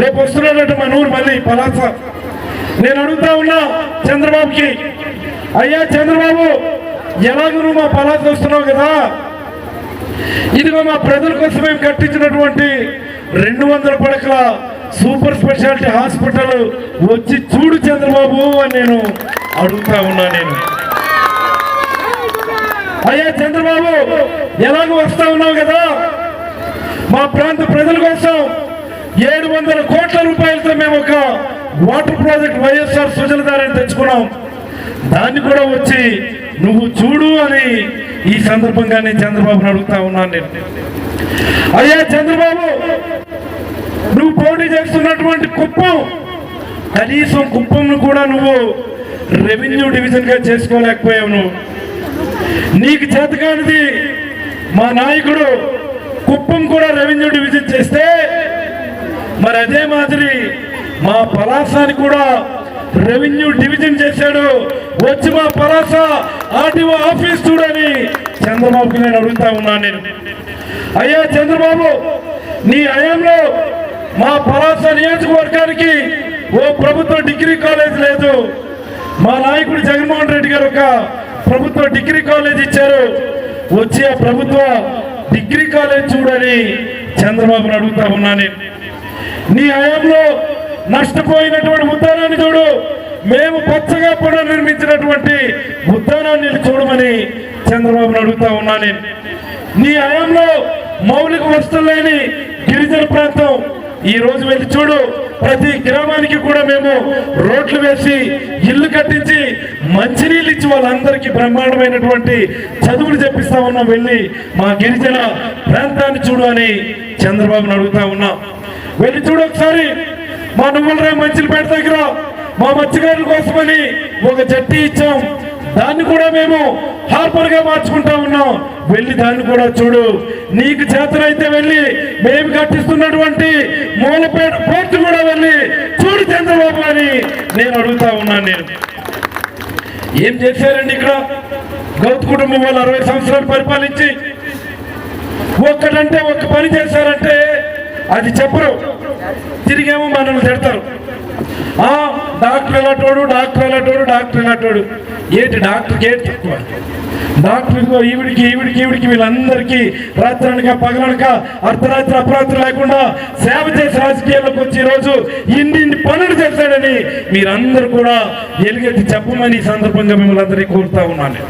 రేపు వస్తున్నాడట మన ఊరు మళ్ళీ పలాస. నేను అడుగుతా ఉన్నా చంద్రబాబుకి అయ్యా చంద్రబాబు ఎలాగో నువ్వు మా పలాస వస్తున్నావు కదా? ఇదిగో మా ప్రజల కోసం మేము కట్టించినటువంటి రెండు వందల పడకల సూపర్ స్పెషాలిటీ హాస్పిటల్ వచ్చి చూడు చంద్రబాబు అని నేను అడుగుతా ఉన్నా నేను. అయ్యా చంద్రబాబు ఎలాగో వస్తా ఉన్నావు కదా? మా ప్రాంత ప్రజల కోసం ఏడు వందల కోట్ల రూపాయలతో మేము ఒక వాటర్ ప్రాజెక్ట్ వైఎస్ఆర్ సుజలధారని తెచ్చుకున్నాం. దాన్ని కూడా వచ్చి నువ్వు చూడు అని ఈ సందర్భంగా నేను చంద్రబాబుని అడుగుతా ఉన్నాను నేను. అయ్యా చంద్రబాబు నువ్వు పోటీ చేస్తున్నటువంటి కుప్పం కనీసం కుప్పంను కూడా నువ్వు రెవెన్యూ డివిజన్గా చేసుకోలేకపోయావు నువ్వు. నీకు చేతకానిది మా నాయకుడు కుప్పం కూడా రెవెన్యూ డివిజన్ చేస్తే మరి అదే మాదిరి మా పలాసాని కూడా రెవెన్యూ డివిజన్ చేశాడు. వచ్చి మా పలాస ఆర్టీఓ ఆఫీస్ చూడని చంద్రబాబుకి నేను అడుగుతా ఉన్నాను నేను. అయ్యా చంద్రబాబు నీ హయాంలో మా పలాస నియోజకవర్గానికి ఓ ప్రభుత్వ డిగ్రీ కాలేజ్ లేదు. మా నాయకుడు జగన్మోహన్ రెడ్డి గారు ఒక ప్రభుత్వ డిగ్రీ కాలేజ్ ఇచ్చారు. వచ్చి ఆ ప్రభుత్వ డిగ్రీ కాలేజ్ చూడని చంద్రబాబును అడుగుతా ఉన్నాను నేను. నీ హయాంలో నష్టపోయినటువంటి ఉద్యానాన్ని చూడు. మేము పచ్చగా పునర్నిర్మించినటువంటి ఉద్యానాన్ని చూడమని చంద్రబాబును అడుగుతా ఉన్నా నేను. నీ హయాంలో మౌలిక వస్తువులు లేని గిరిజన ప్రాంతం ఈ రోజు వెళ్ళి చూడు. ప్రతి గ్రామానికి కూడా మేము రోడ్లు వేసి ఇల్లు కట్టించి మంచినీళ్ళు ఇచ్చి వాళ్ళందరికీ బ్రహ్మాండమైనటువంటి చదువులు చెప్పిస్తా ఉన్నాం. వెళ్ళి మా గిరిజన ప్రాంతాన్ని చూడు అని చంద్రబాబును అడుగుతా ఉన్నాం. వెళ్ళి చూడు ఒకసారి. మా నువ్వులరా మంచిలపేట దగ్గర మా మత్స్యకారుల కోసమని ఒక జట్టి ఇచ్చాం. దాన్ని కూడా మేము హార్బర్గా మార్చుకుంటా ఉన్నాం. వెళ్ళి దాన్ని కూడా చూడు. నీకు చేతనైతే వెళ్ళి మేము కట్టిస్తున్నటువంటి మూలపేట పోర్టు కూడా వెళ్ళి చూడు చంద్రబాబు అని నేను అడుగుతా ఉన్నాను నేను. ఏం చేశారండి ఇక్కడ? గౌత్ కుటుంబం వాళ్ళు అరవై సంవత్సరాలు పరిపాలించి ఒక్కటంటే ఒక్క పని చేశారంటే అది చెప్పరు. తిరిగేమో మనల్ని తిడతారు. డాక్టర్ ఎలాటోడు డాక్టర్ ఎలాటోడు డాక్టర్ ఎలాటోడు ఏంటి డాక్టర్కి ఏంటి తక్కువ? డాక్టర్ ఈవిడికి ఈవిడికి ఈవిడికి వీళ్ళందరికీ రాత్రనక పగలనక అర్ధరాత్రి అపరాత్రి లేకుండా సేవ చేసి రాజకీయాల్లోకి వచ్చి ఈరోజు రోజు ఇన్ని ఇన్ని పనులు చేశాడని మీరందరూ కూడా ఎలుగెత్తి చెప్పమని ఈ సందర్భంగా మిమ్మల్ని అందరినీ కోరుతా ఉన్నాను.